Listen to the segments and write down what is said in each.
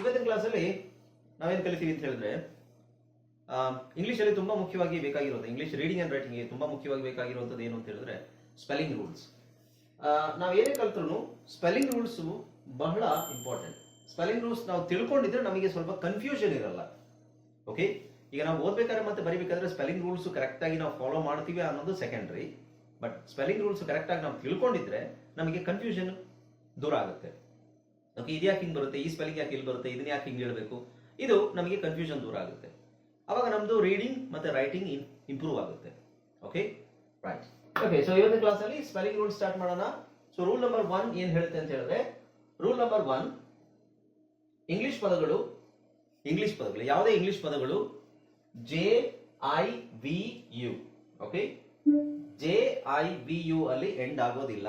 ಇವತ್ತಿನ ಕ್ಲಾಸಲ್ಲಿ ನಾವೇನು ಕಲಿತೀವಿ ಅಂತ ಹೇಳಿದ್ರೆ ಇಂಗ್ಲಿಷ್ ಅಲ್ಲಿ ತುಂಬಾ ಮುಖ್ಯವಾಗಿ ಬೇಕಾಗಿರೋದು ಇಂಗ್ಲಿಷ್ ರೀಡಿಂಗ್ ಅಂಡ್ ರೈಟಿಂಗ್ ತುಂಬಾ ಮುಖ್ಯವಾಗಿ ಬೇಕಾಗಿರುವಂತದ್ದು ಏನು ಅಂತ ಹೇಳಿದ್ರೆ ಸ್ಪೆಲ್ಲಿಂಗ್ ರೂಲ್ಸ್ ನಾವು ಏನೇ ಕಲ್ತ್ರು ಸ್ಪೆಲ್ಲಿಂಗ್ ರೂಲ್ಸ್ ಬಹಳ ಇಂಪಾರ್ಟೆಂಟ್ ಸ್ಪೆಲ್ಲಿಂಗ್ ರೂಲ್ಸ್ ನಾವು ತಿಳ್ಕೊಂಡಿದ್ರೆ ನಮಗೆ ಸ್ವಲ್ಪ ಕನ್ಫ್ಯೂಷನ್ ಇರಲ್ಲ. ಓಕೆ ಈಗ ನಾವು ಓದ್ಬೇಕಾದ್ರೆ ಮತ್ತೆ ಬರಿಬೇಕಾದ್ರೆ ಸ್ಪೆಲ್ಲಿಂಗ್ ರೂಲ್ಸ್ ಕರೆಕ್ಟ್ ಆಗಿ ನಾವು ಫಾಲೋ ಮಾಡ್ತೀವಿ ಅನ್ನೋದು secondary but spelling rules correct ಆಗಿ ನಾವು ತಿಳ್ಕೊಂಡಿದ್ರೆ ನಮಗೆ ಕನ್ಫ್ಯೂಷನ್ ದೂರ ಆಗುತ್ತೆ. ಓಕೆ, ಇದು ಯಾಕೆ ಹಿಂಗೆ ಬರುತ್ತೆ? ಈ ಸ್ಪೆಲ್ಲಿಂಗ್ ಯಾಕೆ ಇಲ್ಲಿ ಬರುತ್ತೆ? ಇದನ್ನ ಯಾಕೆ ಹಿಂಗೆ ಹೇಳಬೇಕು? ಇದು ನಮಗೆ ಕನ್ಫ್ಯೂಷನ್ ದೂರ ಆಗುತ್ತೆ. ಅವಾಗ ನಮ್ದು ರೀಡಿಂಗ್ ಮತ್ತೆ ರೈಟಿಂಗ್ ಇಂಪ್ರೂವ್ ಆಗುತ್ತೆ. ಓಕೆ? ರೈಟ್ ಓಕೆ ಸೊ ಇವತ್ತಿನ ಕ್ಲಾಸಲ್ಲಿ ಸ್ಪೆಲ್ಲಿಂಗ್ ರೂಲ್ ಸ್ಟಾರ್ಟ್ ಮಾಡೋಣ. ಸೊ ರೂಲ್ ನಂಬರ್ ಒನ್ ಏನು ಹೇಳುತ್ತೆ ಅಂತ ಹೇಳಿದ್ರೆ ರೂಲ್ ನಂಬರ್ ಒನ್ ಇಂಗ್ಲಿಷ್ ಪದಗಳು ಇಂಗ್ಲಿಷ್ ಪದಗಳು, ಯಾವುದೇ ಇಂಗ್ಲಿಷ್ ಪದಗಳು J I V U okay J I V U ಅಲ್ಲಿ ಎಂಡ್ ಆಗೋದಿಲ್ಲ.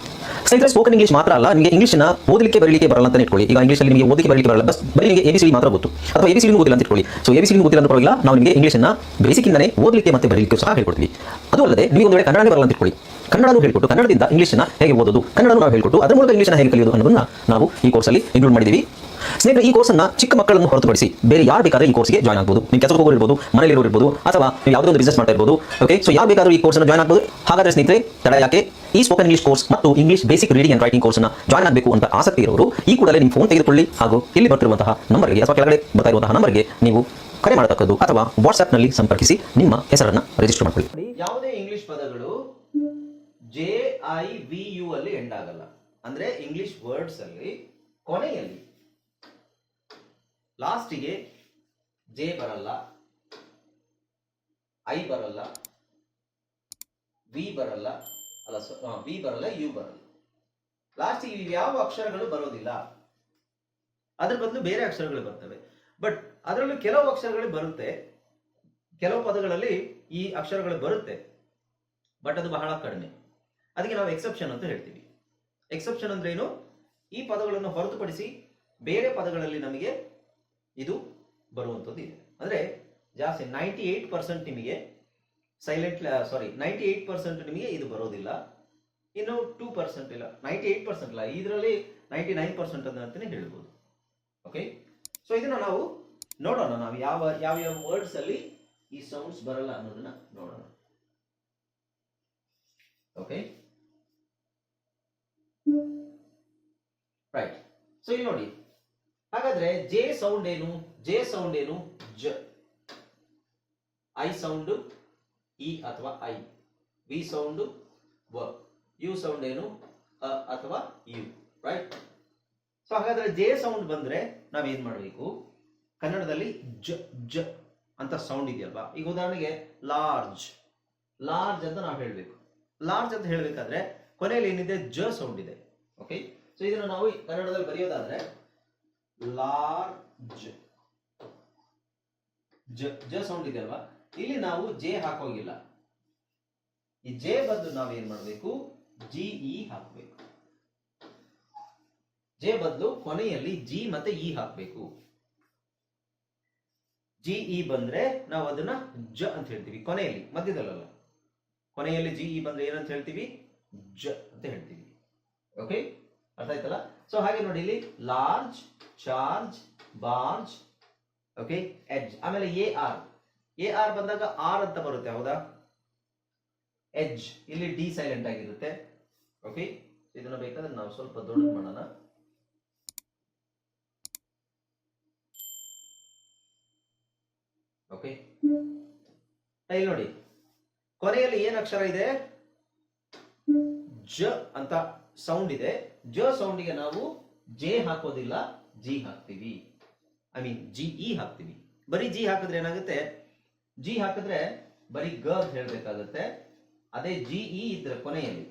ಸ್ನೇಹಿತರೆ ಸ್ಪೋಕನ್ ಇಂಗ್ಲಿಷ್ ಮಾತ್ರ ಅಲ್ಲ, ನಿಮಗೆ ನ ಓದಲಿಕ್ಕೆ, ಬರಲಿಕ್ಕೆ ಬರಲ್ಲ ಅಂತ ಇಟ್ಕೊಳ್ಳಿ. ಈಗ ಇಂಗ್ಲಿಷಲ್ಲಿ ನಿಮಗೆ ಓದಲಿಕ್ಕೆ, ಬರಲಿಕ್ಕೆ ಬರಲ್ಲ. ಬಸ್ ಬರೀ ನಿಮಗೆ ಎಬಿಸಿಡಿ ಮಾತ್ರ ಗೊತ್ತು. ಅಥವಾ ಎಬಿಸಿ ಓದಿಲ್ಲ ಅಂತ ಇಟ್ಕೊಳ್ಳಿ. ಸೊ ಸಿ ಮೂಲಕ ಅಂತ ಪರವಾಗಿಲ್ಲ, ನಾವು ನಿಮಗೆ ಇಂಗ್ಲಿಷ್ನ ಬೇಸಿಕ್ಕಿಂದನೇ ಓದಲಿಕ್ಕೆ ಮತ್ತೆ ಬರಲಿಕ್ಕೆ ಸಹ ಹೇಳ್ಕೊಡ್ತೀವಿ. ಅದು ಅಲ್ಲದೆ, ನೀವು ಒಂದು ಕನ್ನಡ ಬರಲ್ಲ ಅಂತ ಇಟ್ಕೊಳ್ಳಿ. ಕನ್ನಡನೂ ಹೇಳ್ಕೊಟ್ಟು, ಕನ್ನಡದಿಂದ ಇಂಗ್ಲಿಷ್ನ ಹೇಗೆ ಓದೋದು, ಕನ್ನಡನೂ ನಾವು ಹೇಳ್ಕೊಟ್ಟು, ಅದರ ಮೂಲಕ ಇಂಗ್ಲಿಷ್ನ ಹೇಗೆ ಕಲಿಯೋದು ಅನ್ನೋದನ್ನ ನಾವು ಈ ಕೋರ್ಸಲ್ಲಿ ಇನ್ಕ್ಲೂಡ್ ಮಾಡಿದ್ದೀವಿ. ಸ್ನೇಹಿತರೆ, ಈ ಕೋರ್ಸನ್ನ ಚಿಕ್ಕ ಮಕ್ಕಳನ್ನು ಹೊರತುಪಡಿಸಿ ಬೇರೆ ಯಾರು ಬೇಕಾದ್ರೆ ಈ ಕೋರ್ಸ್ಗೆ ಜಾಯ್ನ್ ಆಗ್ಬೋದು. ನೀವು ಕೆಲಸಕ್ಕೆ ಹೋಗೋರು ಇರ್ಬೋದು ಮನೆಯಲ್ಲಿ ಇರ್ಬೋದು, ಅಥವಾ ನೀವು ಯಾವುದೋ ಒಂದು ಬಿಸ್ನೆಸ್ ಮಾಡ್ತಾ ಇರ್ಬೋದು ಓಕೆ ಸೊ ಯಾರು ಬೇಕಾದ್ರೂ ಈ ಕೋರ್ಸ್ನ ಜಾಯ್ನ್ ಆಗ್ಬೋದು. ಹಾಗಾದ್ರೆ ಸ್ನೇಹಿತರೆ, ತಡ ಯಾಕೆ? ಈ ಸ್ಪೋಕನ್ ಇಂಗ್ಲಿಷ್ ಕೋರ್ಸ್ ಮತ್ತು English basic reading and writing ಕೋರ್ಸ್ನ ಜಾಯ್ನ್ ಆಗಬೇಕು ಅಂತ ಆಸಕ್ತಿ ಇರೋರು, ಈ ಕೂಡಲೇ ನಿಮ್ಮ ಫೋನ್ ತೆಗೆದುಕೊಳ್ಳಿ ಹಾಗೂ ಇಲ್ಲಿ ಬರ್ತಿರುವಂತಹ ನಂಬರ್ಗೆ ಅಥವಾ ಕೆಳಗಡೆ ಬರ್ತಾ ಇರುವಂತಹ ನಂಬರ್ಗೆ ನೀವು ಕರೆ ಮಾಡತಕ್ಕದ್ದು ಅಥವಾ ವಾಟ್ಸ್ಆಪ್ನಲ್ಲಿ ಸಂಪರ್ಕಿಸಿ ನಿಮ್ಮ ಹೆಸರನ್ನು ರಿಜಿಸ್ಟರ್ ಮಾಡಿಕೊಳ್ಳಿ. ಯಾವುದೇ ಇಂಗ್ಲಿಷ್ ಪದಗಳು ಜೆ ಐ ವಿ ಯು ಅಲ್ಲಿ ಎಂಡ್ ಆಗಲ್ಲ. ಅಂದ್ರೆ ಇಂಗ್ಲಿಷ್ ವರ್ಡ್ಸ್ ಅಲ್ಲಿ, ಕೊನೆಯಲ್ಲಿ ಲಾಸ್ಟಿಗೆ ಜೆ ಬರಲ್ಲ, ಐ ಬರಲ್ಲ, ವಿ ಬರಲ್ಲ, ಅಲ್ಲ ವಿ ಬರಲ್ಲ, ಯು ಬರಲ್ಲ. ಲಾಸ್ಟಿಗೆ ಯಾವ ಅಕ್ಷರಗಳು ಬರೋದಿಲ್ಲ? ಅದ್ರ ಬದಲು ಬೇರೆ ಅಕ್ಷರಗಳು ಬರ್ತವೆ. ಬಟ್ ಅದರಲ್ಲೂ ಕೆಲವು ಅಕ್ಷರಗಳು ಬರುತ್ತೆ. ಕೆಲವು ಪದಗಳಲ್ಲಿ ಈ ಅಕ್ಷರಗಳು ಬರುತ್ತೆ. ಬಟ್ ಅದು ಬಹಳ ಕಡಿಮೆ. ಅದಕ್ಕೆ ನಾವು ಎಕ್ಸೆಪ್ಷನ್ ಅಂತ ಹೇಳ್ತೀವಿ. ಎಕ್ಸೆಪ್ಷನ್ ಅಂದ್ರೆ ಏನು ಈ ಪದಗಳನ್ನು ಹೊರತುಪಡಿಸಿ ಬೇರೆ ಪದಗಳಲ್ಲಿ ನಮಗೆ ಇದು ಬರುವಂಥದ್ದು ಇದೆ. ಅಂದರೆ ಜಾಸ್ತಿ ನೈಂಟಿ ಏಟ್ ಪರ್ಸೆಂಟ್ ನಿಮಗೆ silent sorry ninety eight percent ನಿಮಗೆ ಇದು ಬರೋದಿಲ್ಲ. ಇನ್ನು ಟೂ ಪರ್ಸೆಂಟ್ ಇಲ್ಲ. ನೈಂಟಿ ಏಯ್ಟ್ ಪರ್ಸೆಂಟ್ ಇಲ್ಲ. ಇದರಲ್ಲಿ ನೈಂಟಿ ನೈನ್ ಪರ್ಸೆಂಟ್ ಅಂತಲೇ ಹೇಳ್ಬೋದು. ಓಕೆ ಸೊ ಇದನ್ನು ನಾವು ನೋಡೋಣ. ನಾವು ಯಾವ ಯಾವ ಯಾವ ವರ್ಡ್ಸ್ ಅಲ್ಲಿ ಈ ಸೌಂಡ್ಸ್ ಬರಲ್ಲ ಅನ್ನೋದನ್ನ ನೋಡೋಣ. ಓಕೆ ರೈಟ್ ಸೊ ಇಲ್ಲಿ ನೋಡಿ. ಹಾಗಾದ್ರೆ ಜೆ ಸೌಂಡ್ ಏನು? ಜೆ ಸೌಂಡ್ ಏನು? ಜ ಐ ಸೌಂಡ್ ಇ ಅಥವಾ ಐ ವಿ ಸೌಂಡ್ ವ ಯು ಸೌಂಡ್ ಏನು? ಅ ಅಥವಾ ಯು ರೈಟ್ ಸೊ ಹಾಗಾದ್ರೆ ಜೆ ಸೌಂಡ್ ಬಂದ್ರೆ ನಾವೇನ್ ಮಾಡಬೇಕು? ಕನ್ನಡದಲ್ಲಿ ಜ ಜ ಅಂತ ಸೌಂಡ್ ಇದೆಯಲ್ವಾ? ಈಗ ಉದಾಹರಣೆಗೆ ಲಾರ್ಜ್ ಲಾರ್ಜ್ ಅಂತ ನಾವು ಹೇಳಬೇಕು. ಲಾರ್ಜ್ ಅಂತ ಹೇಳಬೇಕಾದ್ರೆ ಕೊನೆಯಲ್ಲಿ ಏನಿದೆ? ಜ ಸೌಂಡ್ ಇದೆ. ಓಕೆ ಸೊ ಇದನ್ನು ನಾವು ಕನ್ನಡದಲ್ಲಿ ಬರೆಯೋದಾದ್ರೆ ಲಾರ್ಜ್. ಜ ಜ ಸೌಂಡ್ ಇದೆ ಅಲ್ವಾ? ಇಲ್ಲಿ ನಾವು ಜೆ ಹಾಕೋಗಿಲ್ಲ. ಈ ಜೆ ಬಂದು ನಾವು ಏನ್ ಮಾಡಬೇಕು? ಜಿ, ಇ ಹಾಕಬೇಕು. ಜೆ ಬದಲು ಕೊನೆಯಲ್ಲಿ ಜಿ ಮತ್ತೆ ಇ ಹಾಕಬೇಕು. ಜಿ, ಇ ಬಂದ್ರೆ ನಾವು ಅದನ್ನ ಜ ಅಂತ ಹೇಳ್ತೀವಿ, ಕೊನೆಯಲ್ಲಿ ಮಧ್ಯದಲ್ಲ ಕೊನೆಯಲ್ಲಿ ಜಿ, ಇ ಬಂದ್ರೆ ಏನಂತ ಹೇಳ್ತೀವಿ? ಜ ಅಂತ ಹೇಳ್ತೀವಿ. ಓಕೆ ಅರ್ಥ ಆಯ್ತಲ್ಲ? ಸೊ ಹಾಗೆ ನೋಡಿ ಇಲ್ಲಿ large charge barge okay edge ಆಮೇಲೆ ಎ ಆರ್ ಎ ಆರ್ ಬಂದಾಗ ಆರ್ ಅಂತ ಬರುತ್ತೆ, ಹೌದಾ? ಎಡ್ಜ್ ಇಲ್ಲಿ ಡಿ ಸೈಲೆಂಟ್ ಆಗಿರುತ್ತೆ ಓಕೆ ಇದನ್ನ ಬೇಕಾದ್ರೆ ನಾವು ಸ್ವಲ್ಪ ದೊಡ್ಡ ಮಾಡೋಣ. ಓಕೆ ಇಲ್ಲಿ ನೋಡಿ. ಕೊನೆಯಲ್ಲಿ ಏನ್ ಅಕ್ಷರ ಇದೆ? ಜ ಅಂತ ಸೌಂಡ್ ಇದೆ. ಜ ಸೌಂಡಿಗೆ ನಾವು ಜೆ ಹಾಕೋದಿಲ್ಲ ಜಿ ಹಾಕ್ತೀವಿ. ಐ ಮೀನ್ ಜಿ ಇ ಹಾಕ್ತೀವಿ. ಬರೀ ಜಿ ಹಾಕಿದ್ರೆ ಏನಾಗುತ್ತೆ? ಜಿ ಹಾಕಿದ್ರೆ ಬರೀ ಗ ಅಂತ ಹೇಳ್ಬೇಕಾಗುತ್ತೆ. ಅದೇ ಜಿ ಇ ಇದ್ರೆ ಕೊನೆಯಲ್ಲಿ.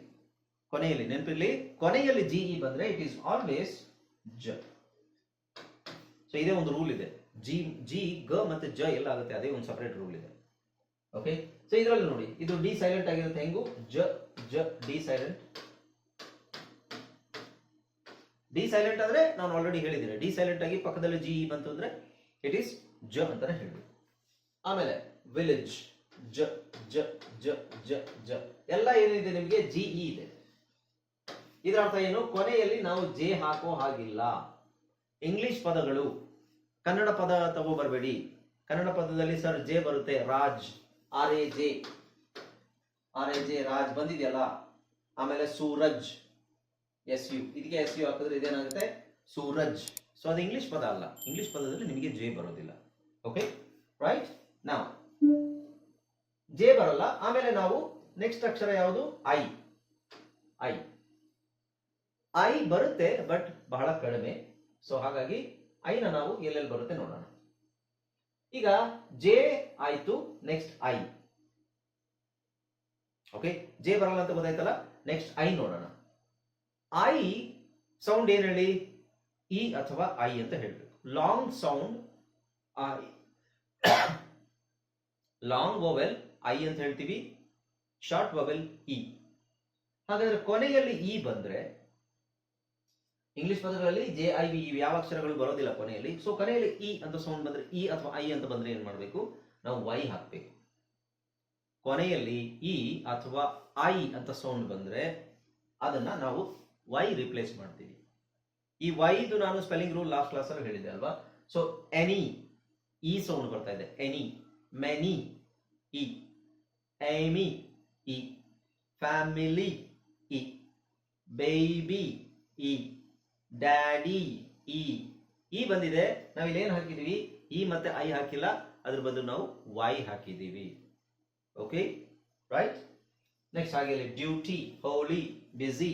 ಕೊನೆಯಲ್ಲಿ ನೆನಪಿರ್ಲಿ? ಕೊನೆಯಲ್ಲಿ ಜಿ ಇ ಬಂದ್ರೆ ಇಟ್ ಈಸ್ ಆಲ್ವೇಸ್ ಜ ಸೊ ಇದೇ ಒಂದು ರೂಲ್ ಇದೆ. ಜಿ ಜಿ ಗ ಮತ್ತೆ ಜ ಎಲ್ಲ ಆಗುತ್ತೆ. ಅದೇ ಒಂದು ಸಪರೇಟ್ ರೂಲ್ ಇದೆ. ಓಕೆ ಸೊ ಇದರಲ್ಲಿ ನೋಡಿ. ಇದು ಡಿ ಸೈಲೆಂಟ್ ಆಗಿರುತ್ತೆ ಹೆಂಗು? ಜ ಜ ಡಿ ಸೈಲೆಂಟ್ ಡಿ ಸೈಲೆಂಟ್ ಆದ್ರೆ ನಾನು ಆಲ್ರೆಡಿ ಹೇಳಿದ್ದೇನೆ. ಡಿ ಸೈಲೆಂಟ್ ಆಗಿ ಪಕ್ಕದಲ್ಲಿ ಜಿ ಇ ಬಂತು ಅಂದ್ರೆ ಇಟ್ ಈಸ್ ಜ ಅಂತಾನೆ ಹೇಳಿ ಆಮೇಲೆ ವಿಲೇಜ್ ಜ ಜ ಜ ಜ ಜ. ಎಲ್ಲ ಏನಿದೆ ನಿಮಗೆ? ಜಿ, ಇ ಇದೆ. ಇದರ ಅರ್ಥ ಏನು? ಕೊನೆಯಲ್ಲಿ ನಾವು ಜೆ ಹಾಕೋ ಹಾಗಿಲ್ಲ. ಇಂಗ್ಲಿಷ್ ಪದಗಳು. ಕನ್ನಡ ಪದ ತಗೋ ಬರಬೇಡಿ. ಕನ್ನಡ ಪದದಲ್ಲಿ ಸರ್ ಜೆ ಬರುತ್ತೆ. Raj. R A J R A J Raj. ಬಂದಿದೆಯಲ್ಲ? ಆಮೇಲೆ ಸೂರಜ್. ಎಸ್ ಯು ಇದಕ್ಕೆ ಎಸ್ ಯು ಹಾಕಿದ್ರೆ ಇದೇನಾಗುತ್ತೆ? ಸೂರಜ್. ಸೊ ಅದು ಇಂಗ್ಲಿಷ್ ಪದ ಅಲ್ಲ. ಇಂಗ್ಲಿಷ್ ಪದದಲ್ಲಿ ನಿಮಗೆ ಜೆ ಬರೋದಿಲ್ಲ. ಓಕೆ ರೈಟ್ ನಾವು ಜೆ ಬರಲ್ಲ. ಆಮೇಲೆ ನಾವು ನೆಕ್ಸ್ಟ್ ಅಕ್ಷರ ಯಾವುದು? ಐ. ಐ. ಐ ಬರುತ್ತೆ ಬಟ್ ಬಹಳ ಕಡಿಮೆ. ಸೊ ಹಾಗಾಗಿ ಐನ ನಾವು ಎಲ್ಲೆಲ್ಲಿ ಬರುತ್ತೆ ನೋಡೋಣ. ಈಗ ಜೆ ಆಯ್ತು ನೆಕ್ಸ್ಟ್ ಐ. ಓಕೆ ಜೆ ಬರಲ್ಲ ಅಂತ ಗೊತ್ತಾಯ್ತಲ್ಲ? ನೆಕ್ಸ್ಟ್ ಐ ನೋಡೋಣ. ಐ ಸೌಂಡ್ ಏನ್ ಹೇಳಿ ಇ ಅಥವಾ ಐ ಅಂತ ಹೇಳಬೇಕು. Long sound I long vowel I ಅಂತ ಹೇಳ್ತೀವಿ. ಶಾರ್ಟ್ ವೊವೆಲ್ ಇ ಹಾಗಾದ್ರೆ ಕೊನೆಯಲ್ಲಿ ಇ ಬಂದ್ರೆ, ಇಂಗ್ಲಿಷ್ ಪದಗಳಲ್ಲಿ ಜೆ ಐ ವಿ ಯಾವ ಅಕ್ಷರಗಳು ಬರೋದಿಲ್ಲ ಕೊನೆಯಲ್ಲಿ. ಸೊ ಕೊನೆಯಲ್ಲಿ ಇ ಅಂತ ಸೌಂಡ್ ಬಂದ್ರೆ ಇ ಅಥವಾ ಐ ಅಂತ ಬಂದ್ರೆ ಏನ್ ಮಾಡಬೇಕು? ನಾವು ವೈ ಹಾಕ್ಬೇಕು. ಕೊನೆಯಲ್ಲಿ ಇ ಅಥವಾ ಐ ಅಂತ ಸೌಂಡ್ ಬಂದ್ರೆ, ಅದನ್ನ ನಾವು ವೈ ರಿಪ್ಲೇಸ್ ಮಾಡ್ತೀವಿ. ಈ ವೈದು ನಾನು ಸ್ಪೆಲ್ಲಿಂಗ್ ರೂಲ್ ಲಾಸ್ಟ್ ಕ್ಲಾಸ್ ಅಲ್ಲಿ ಹೇಳಿದೆ ಅಲ್ವಾ? ಸೊ ಎನಿ ಈ ಸೌಂಡ್ ಬರ್ತಾ ಇದೆ. ಎನಿ ಮೆನಿ ಇ ಎಮಿ ಇ ಫ್ಯಾಮಿಲಿ ಇ ಬೇಬಿ ಇ ಡ್ಯಾಡಿ ಇ ಈ ಬಂದಿದೆ. ನಾವು ಇಲ್ಲಿ ಏನು ಹಾಕಿದೀವಿ? ಇ ಮತ್ತೆ ಐ ಹಾಕಿಲ್ಲ. ಅದ್ರ ಬದಲು ನಾವು ವೈ ಹಾಕಿದೀವಿ. ಓಕೆ ರೈಟ್ ನೆಕ್ಸ್ಟ್ ಹಾಗೆ ಡ್ಯೂಟಿ ಹೋಲಿ ಬಿಸಿ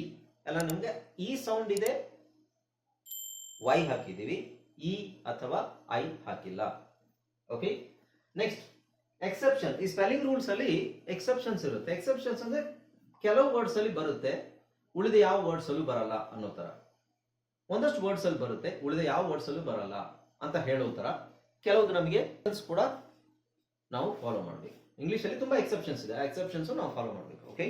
ಎಲ್ಲ ನಮ್ಗೆ ಈ ಸೌಂಡ್ ಇದೆ. ವೈ ಹಾಕಿದೀವಿ ಇ ಅಥವಾ ಐ ಹಾಕಿಲ್ಲ. ಓಕೆ ನೆಕ್ಸ್ಟ್ ಎಕ್ಸೆಪ್ಷನ್ ಈ ಸ್ಪೆಲ್ಲಿಂಗ್ ರೂಲ್ಸ್ ಅಲ್ಲಿ ಎಕ್ಸೆಪ್ಷನ್ಸ್ ಇರುತ್ತೆ. ಎಕ್ಸೆಪ್ಷನ್ಸ್ ಅಂದ್ರೆ ಕೆಲವು ವರ್ಡ್ಸ್ ಅಲ್ಲಿ ಬರುತ್ತೆ, ಉಳಿದ ಯಾವ ವರ್ಡ್ಸ್ ಅಲ್ಲೂ ಬರಲ್ಲ ಅನ್ನೋ ತರ ಒಂದಷ್ಟು ವರ್ಡ್ಸ್ ಅಲ್ಲಿ ಬರುತ್ತೆ, ಉಳಿದ ಯಾವ ವರ್ಡ್ಸ್ ಅಲ್ಲೂ ಬರಲ್ಲ ಅಂತ ಹೇಳೋ ತರ ಕೆಲವು ನಮಗೆ ಕೂಡ ನಾವು ಫಾಲೋ ಮಾಡಬೇಕು. ಇಂಗ್ಲಿಷ್ ಅಲ್ಲಿ ತುಂಬಾ ಎಕ್ಸೆಪ್ಷನ್ಸ್ ಇದೆ. ಆ ಎಕ್ಸೆಪ್ಷನ್ಸ್ ನಾವು ಫಾಲೋ ಮಾಡಬೇಕು. ಓಕೆ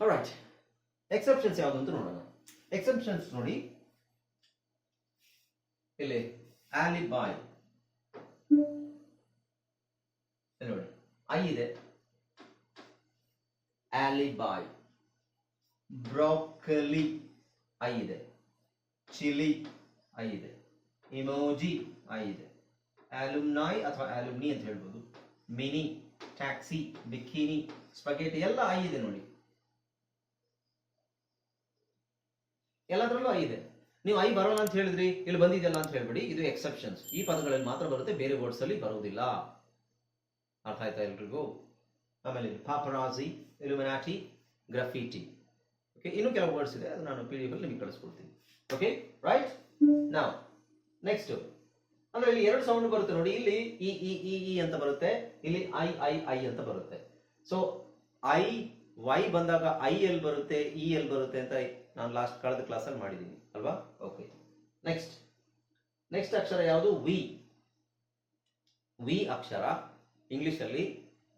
ರೈಟ್ ಎಕ್ಸೆಪ್ಷನ್ಸ್ ಯಾವುದು ಅಂತ ನೋಡೋಣ. ಎಕ್ಸೆಪ್ಷನ್ಸ್ ನೋಡಿ. ಇಲ್ಲಿ ಆಲಿಬಾಯ್ ನೋಡಿ. ಐ ಇದೆ. ಆಲಿಬಾಯ್ ಬ್ರೋಕಲಿ ಐ ಇದೆ. ಚಿಲಿ ಐ ಇದೆ. ಇಮೋಜಿ ಐ ಇದೆ. ಆಲುಮ್ನಾಯ್ ಅಥವಾ ಆಲುಮ್ನಿ ಅಂತ ಹೇಳ್ಬೋದು. ಮಿನಿ ಟ್ಯಾಕ್ಸಿ ಬಿಕಿನಿ ಸ್ಪಗೇಟಿ ಎಲ್ಲ ಐ ಇದೆ ನೋಡಿ. ಎಲ್ಲದರಲ್ಲೂ ಐ ಇದೆ. ನೀವು ಐ ಬರೋಲ್ಲ ಅಂತ ಹೇಳಿದ್ರಿ, ಇಲ್ಲಿ ಬಂದಿದೆಯಲ್ಲ ಅಂತ ಹೇಳ್ಬಿಡಿ. ಇದು ಎಕ್ಸೆಪ್ಷನ್ಸ್ ಈ ಪದಗಳಲ್ಲಿ ಮಾತ್ರ ಬರುತ್ತೆ, ಬೇರೆ ವರ್ಡ್ಸ್ ಅಲ್ಲಿ ಬರುವುದಿಲ್ಲ. ಅರ್ಥ ಆಯ್ತಾ ಎಲ್ರಿಗೂ? ಆಮೇಲೆ ಪಾಪರಾಜಿ ಇಲುಮಿನಾಟಿ ಗ್ರಫಿಟಿ ಓಕೆ ಇನ್ನು ಕೆಲವು ವರ್ಡ್ಸ್ ಇದೆ, ಅದು ನಾನು ಪಿ ಡಿ ಅಲ್ಲಿ ನಿಮಗೆ ಕಳಿಸ್ಕೊಡ್ತೀನಿ. ಓಕೆ ರೈಟ್ ನಾವು ನೆಕ್ಸ್ಟ್ ಅಂದ್ರೆ ಇಲ್ಲಿ ಎರಡು ಸೌಂಡ್ ಬರುತ್ತೆ ನೋಡಿ. ಇಲ್ಲಿ ಇ ಇ ಇ ಅಂತ ಬರುತ್ತೆ, ಇಲ್ಲಿ ಐ ಐ ಐ ಅಂತ ಬರುತ್ತೆ. ಸೊ ಐ ವೈ ಬಂದಾಗ ಐ ಎಲ್ ಬರುತ್ತೆ ಇ ಎಲ್ ಬರುತ್ತೆ ಅಂತ ನಾನು ಲಾಸ್ಟ್ ಕಳೆದ ಕ್ಲಾಸಲ್ಲಿ ಮಾಡಿದ್ದೀನಿ ಅಲ್ವಾ? ಓಕೆ ನೆಕ್ಸ್ಟ್ ನೆಕ್ಸ್ಟ್ ಅಕ್ಷರ ಯಾವುದು? ವಿ ವಿ ಅಕ್ಷರ ಇಂಗ್ಲಿಷಲ್ಲಿ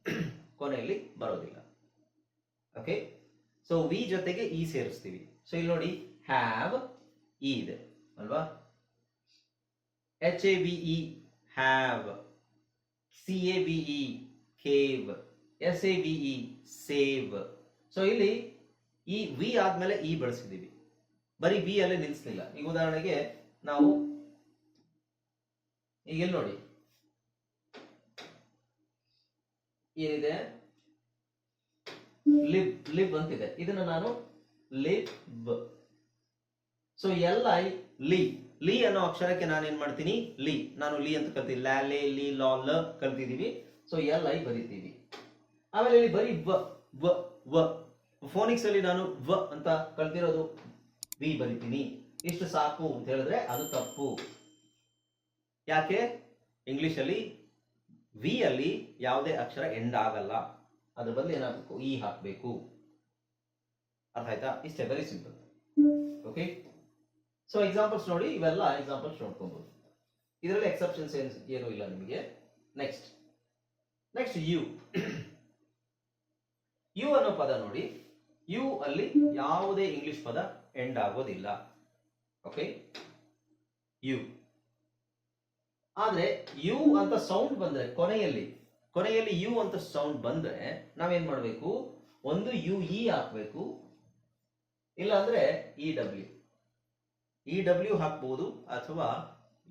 ಕೊನೆಯಲ್ಲಿ ಬರೋದಿಲ್ಲ. ಓಕೆ ಸೊ ವಿ ಜೊತೆಗೆ ಇ ಸೇರಿಸ್ತೀವಿ. ಸೊ ಇಲ್ಲಿ ನೋಡಿ ಹ್ಯಾವ್ ಇ ಇದೆ, ಅಲ್ವಾ? H A B E have C A B E cave S A V E save so ಇಲ್ಲಿ ಈ ವಿ ಆದ್ಮೇಲೆ ಇ ಬಳಸಿದೀವಿ ಬರೀ ವಿ ಅಲ್ಲೇ ನಿಲ್ಲಿಸ್ಲಿಲ್ಲ ಈಗ ಉದಾಹರಣೆಗೆ ನಾವು ಈಗ ಇಲ್ಲಿ ನೋಡಿ. ಏನಿದೆ? ಲಿಬ್ ಲಿಬ್ ಅಂತಿದೆ. ಇದನ್ನ ನಾನು ಲಿಬ್ ಸೊ ಎಲ್ ಐ ಲಿ ಲಿ ಅನ್ನೋ ಅಕ್ಷರಕ್ಕೆ ನಾನು ಏನ್ ಮಾಡ್ತೀನಿ? ಲಿ ನಾನು ಲಿ ಅಂತ ಕಲ್ತೀನಿ ಲ್ಯಾ ಲೇ, ಲಿ, ಲಾ, ಲ ಕಲ್ತಿದೀವಿ ಸೊ ಎಲ್ ಐ ಬರಿತೀವಿ. ಆಮೇಲೆ ಇಲ್ಲಿ ಬರೀ ವ ವ ವ. ಫೋನಿಕ್ಸ್ ಅಲ್ಲಿ ನಾನು ವ ಅಂತ ಕಳ್ತಿರೋದು ವಿ ಬರಿತೀನಿ. ಇಷ್ಟು ಸಾಕು ಅಂತ ಹೇಳಿದ್ರೆ ಅದು ತಪ್ಪು. ಯಾಕೆ? ಇಂಗ್ಲಿಷ್ ಅಲ್ಲಿ ವಿ ಅಲ್ಲಿ ಯಾವುದೇ ಅಕ್ಷರ ಎಂಡ್ ಆಗಲ್ಲ. ಅದ್ರ ಬದಲು ಏನಾಗಬೇಕು? ಇ ಹಾಕಬೇಕು. ಅರ್ಥ ಆಯ್ತಾ? ಇಷ್ಟೇ very simple okay so examples ನೋಡಿ, ಇವೆಲ್ಲ ಎಕ್ಸಾಂಪಲ್ಸ್ ನೋಡ್ಕೊಬಹುದು ಇದರಲ್ಲಿ ಎಕ್ಸೆಪ್ಷನ್ಸ್ ಏನು ಏನು ಇಲ್ಲ ನಿಮಗೆ. ನೆಕ್ಸ್ಟ್ ನೆಕ್ಸ್ಟ್ ಯು ಯು ಅನ್ನೋ ಪದ ನೋಡಿ. ಯು ಅಲ್ಲಿ ಯಾವುದೇ ಇಂಗ್ಲಿಷ್ ಪದ ಎಂಡ್ ಆಗೋದಿಲ್ಲ. ಓಕೆ ಯು ಆದ್ರೆ ಯು ಅಂತ ಸೌಂಡ್ ಬಂದ್ರೆ ಕೊನೆಯಲ್ಲಿ ಕೊನೆಯಲ್ಲಿ ಯು ಅಂತ ಸೌಂಡ್ ಬಂದ್ರೆ ನಾವೇನ್ ಮಾಡಬೇಕು? ಒಂದು ಯು ಇ ಹಾಕ್ಬೇಕು. ಇಲ್ಲ ಅಂದ್ರೆ ಇ ಡಬ್ಲ್ಯೂ ಇ ಡಬ್ಲ್ಯೂ ಹಾಕ್ಬಹುದು ಅಥವಾ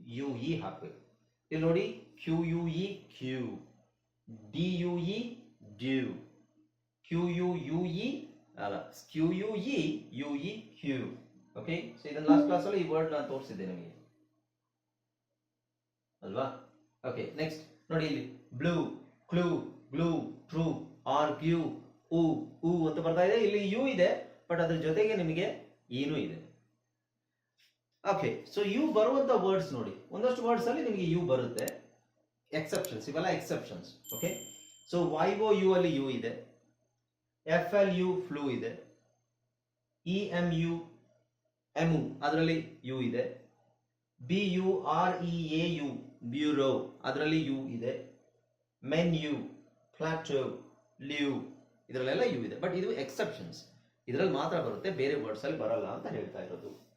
ಯು ಇ ಹಾಕ್ಬೇಕು. ಇಲ್ಲಿ ನೋಡಿ Q U E cue D U E due Q U U E ಅಲ್ಲ Q U E U E Q okay so ಇದನ್ನ ಲಾಸ್ಟ್ ಕ್ಲಾಸ್ ಅಲ್ಲಿ ಈ ವರ್ಡ್ ನಾನು ತೋರಿಸಿದ್ದೆ ನಿಮಗೆ. ಅಲ್ವಾ? ಓಕೆ ನೆಕ್ಸ್ಟ್ ನೋಡಿ ಇಲ್ಲಿ. Blue clue glue true argue ಉ ಉ ಅಂತ ಬರ್ತಾ ಇದೆ. ಇಲ್ಲಿ ಯು ಇದೆ ಬಟ್ ಅದ್ರ ಜೊತೆಗೆ ನಿಮಗೆ ಏನೂ ಇದೆ. ಓಕೆ ಸೊ ಯು ಬರುವಂತ ವರ್ಡ್ಸ್ ನೋಡಿ. ಒಂದಷ್ಟು ವರ್ಡ್ಸ್ ಅಲ್ಲಿ ನಿಮಗೆ ಯು ಬರುತ್ತೆ. ಎಕ್ಸೆಪ್ಷನ್ಸ್ ಇವೆಲ್ಲ ಎಕ್ಸೆಪ್ಷನ್ಸ್ ಓಕೆ ಸೊ ವೈವೋ ಯು ಅಲ್ಲಿ ಯು ಇದೆ. ಎಫ್ ಎಲ್ ಯು ಫ್ಲೂ ಇದೆ. ಇ ಎಂ ಯು ಎಮು ಅದರಲ್ಲಿ ಯು ಇದೆ. B U R E A U bureau ಅದರಲ್ಲಿ ಯು ಇದೆ. ಮೆನ್ ಯು ಫ್ಲಾಟ್ ಲ್ಯೂ ಇದರಲ್ಲೆಲ್ಲ ಯು ಇದೆ. ಬಟ್ ಇದು ಎಕ್ಸೆಪ್ಷನ್ಸ್ ಇದರಲ್ಲಿ ಮಾತ್ರ ಬರುತ್ತೆ, ಬೇರೆ ವರ್ಡ್ಸ್ ಅಲ್ಲಿ ಬರಲ್ಲ ಅಂತ ಹೇಳ್ತಾ ಇರೋದು.